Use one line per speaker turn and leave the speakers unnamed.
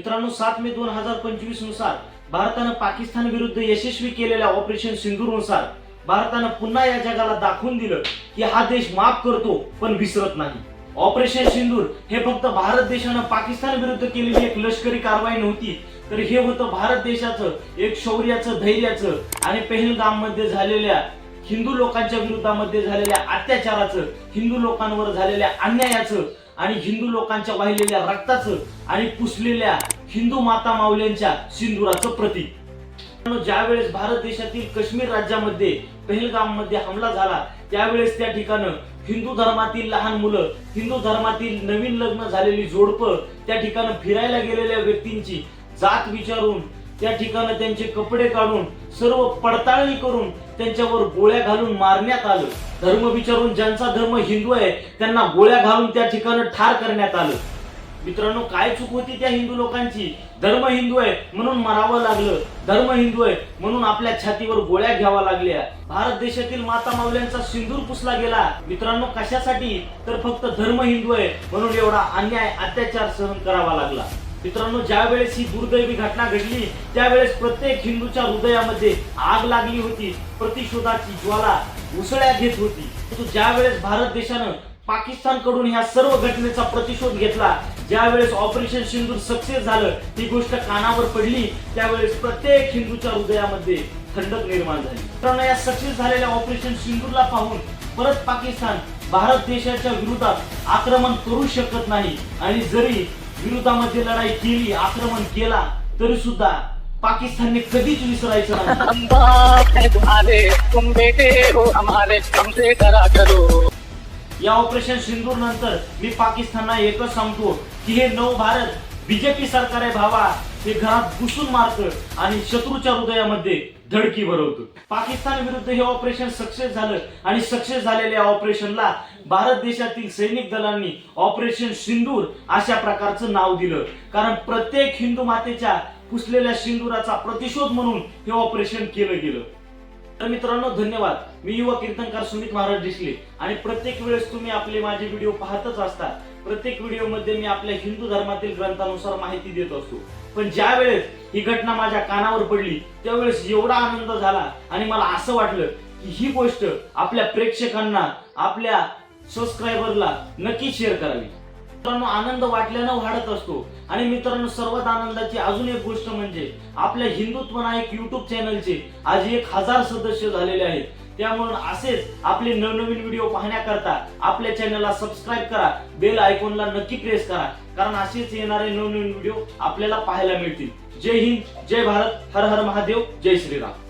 मित्रांनो सात मे दोन हजार पंचवीसनुसार भारतानं पाकिस्तान विरुद्ध यशस्वी केलेल्या ऑपरेशन सिंदूरनुसार भारतानं पुन्हा या जगाला दाखवून दिलं की हा देश माफ करतो पण विसरत नाही. ऑपरेशन सिंदूर हे फक्त भारत देशानं पाकिस्तान विरुद्ध केलेली एक लष्करी कारवाई नव्हती तर हे होतं भारत देशाचं एक शौर्याचं धैर्याचं आणि पहलगाममध्ये झालेल्या हिंदू लोकांच्या विरोधामध्ये झालेल्या अत्याचाराचं हिंदू लोकांवर झालेल्या अन्यायाचं आणि हिंदू लोकांच्या वाहिलेल्या रक्ताचं आणि पुसलेल्या हिंदू माता माऊल्यांच्या सिंदुराचं प्रतीक. मित्रांनो, ज्यावेळेस भारत देशातील काश्मीर राज्यामध्ये पहलगाममध्ये हमला झाला त्यावेळेस त्या ठिकाणं हिंदू धर्मातील लहान मुलं हिंदू धर्मातील नवीन लग्न झालेली जोडपं त्या ठिकाणं फिरायला गेलेल्या व्यक्तींची जात विचारून त्या ठिकाणी त्यांचे कपडे काढून सर्व पडताळणी करून त्यांच्यावर गोळ्या घालून मारण्यात आलं. धर्म विचारून ज्यांचा धर्म हिंदू आहे त्यांना गोळ्या घालून त्या ठिकाणी ठार करण्यात आलं. मित्रांनो काय चूक होती त्या हिंदू लोकांची? धर्म हिंदू आहे म्हणून मरावं लागलं. धर्म हिंदू आहे म्हणून आपल्या छातीवर गोळ्या घ्यावा लागल्या. भारत देशातील माता माऊल्यांचा सिंदूर पुसला गेला. मित्रांनो कशासाठी? तर फक्त धर्म हिंदू आहे म्हणून एवढा अन्याय अत्याचार सहन करावा लागला. मित्रांनो ज्यावेळेस ही दुर्दैवी घटना घडली त्यावेळेस प्रत्येक हिंदूच्या हृदयामध्ये आग लागली होती प्रतिशोधाची ज्वाला उसळ्या घेत होती. परंतु ज्यावेळेस भारत देशानं पाकिस्तानकडून ह्या सर्व घटनेचा प्रतिशोध घेतला ज्या वेळेस ऑपरेशन सिंदूर सक्सेस झालं ही गोष्ट कानावर पडली त्यावेळेस प्रत्येक हिंदूच्या हृदयामध्ये खंडक निर्माण झाली. मित्रांनो या सक्सेस झालेल्या ऑपरेशन सिंदूरला पाहून परत पाकिस्तान भारत देशाच्या विरोधात आक्रमण करू शकत नाही. आणि जरी विरोधामध्ये लढाई केली आक्रमण केला तरी सुद्धा पाकिस्तानने कधीच विसरायचं नाही.
है
या ऑपरेशन सिंदूर नंतर मी पाकिस्तानला एकच सांगतो की हे नव भारत बीजेपी सरकार आहे भावा हे घरात घुसून मारतं आणि शत्रूच्या हृदयामध्ये धडकी भरवतो. पाकिस्तान विरुद्ध हे ऑपरेशन सक्सेस झालं आणि सक्सेस झालेल्या ऑपरेशनला भारत देशातील सैनिक दलांनी ऑपरेशन सिंदूर अशा प्रकारचं नाव दिलं. कारण प्रत्येक हिंदू मातेच्या पुसलेल्या सिंदुराचा प्रतिशोध म्हणून हे ऑपरेशन केलं गेलं. तर मित्रांनो धन्यवाद. मी युवा कीर्तनकार सुमित महाराज डिसले. आणि प्रत्येक वेळेस तुम्ही आपले माझे व्हिडिओ पाहतच असता प्रत्येक व्हिडिओमध्ये मी आपल्या हिंदू धर्मातील ग्रंथानुसार माहिती देत असतो. पण ज्या वेळेस ही घटना माझ्या कानावर पडली त्यावेळेस एवढा आनंद झाला आणि मला असं वाटलं की ही गोष्ट आपल्या प्रेक्षकांना आपल्या सबस्क्रायबरला नक्की शेअर करावी. मित्रांनो आनंद वाटल्यानं वाढत असतो. आणि मित्रांनो सर्वात आनंदाची अजून एक गोष्ट म्हणजे आपल्या हिंदुत्व नायक युट्यूब चॅनलचे आज एक हजार सदस्य झालेले आहेत. त्यामुळे असेच आपले नवनवीन व्हिडिओ पाहण्याकरता आपल्या चॅनलला सबस्क्राईब करा बेल आयकॉनला नक्की प्रेस करा. कारण असेच येणारे नवनवीन व्हिडिओ आपल्याला पाहायला मिळतील. जय हिंद जय भारत हर हर महादेव जय श्रीराम.